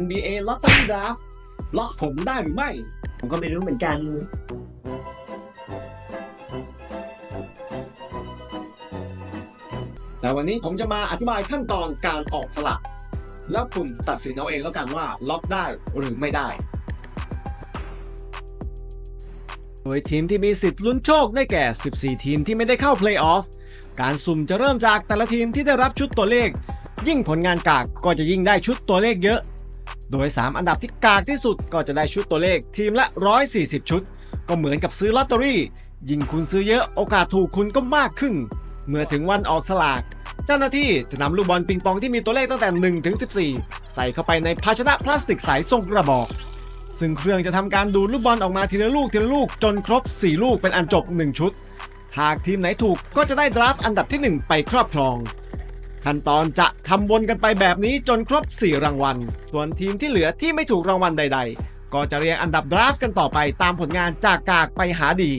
NBA ล็อตเตอรี่ดราฟล็อกผมได้หรือไม่ ผมก็ไม่รู้เหมือนกัน แต่วันนี้ผมจะมาอธิบายขั้นตอนการออกสลากแล้วคุณตัดสินเอาเองแล้วกันว่าล็อกได้หรือไม่ได้ โดยทีมที่มีสิทธิ์ลุ้นโชคได้แก่ 14 ทีมที่ไม่ได้เข้าเพลย์ออฟ การสุ่มจะเริ่มจากแต่ละทีมที่ได้รับชุดตัวเลข ยิ่งผลงานกากก็จะยิ่งได้ชุดตัวเลขเยอะ โดย 3 อันดับที่กากที่สุดก็จะได้ชุดตัวเลขทีมละ 140 ชุด ก็เหมือนกับซื้อลอตเตอรี่ ยิ่งคุณซื้อเยอะโอกาสถูกคุณก็มากขึ้น เมื่อถึงวันออกสลาก เจ้าหน้าที่จะนำลูกบอลปิงปองที่มีตัวเลขตั้งแต่ 1 ถึง 14 ใส่เข้าไปในภาชนะพลาสติกใสทรงกระบอก ซึ่งเครื่องจะทำการดูดลูกบอลออกมาทีละลูกทีละลูกจนครบ 4 ลูกเป็นอันจบ 1 ชุด หากทีมไหนถูกก็จะได้ดราฟต์อันดับที่ 1 ไปครอบครอง ขั้นตอนจะทำวนกันไปแบบนี้จนครบ 4 รางวัล ส่วนทีมที่เหลือที่ไม่ถูกรางวัลใด ๆ ก็จะเรียงอันดับดราฟต์กันต่อไปตามผลงานจากกากไปหาดี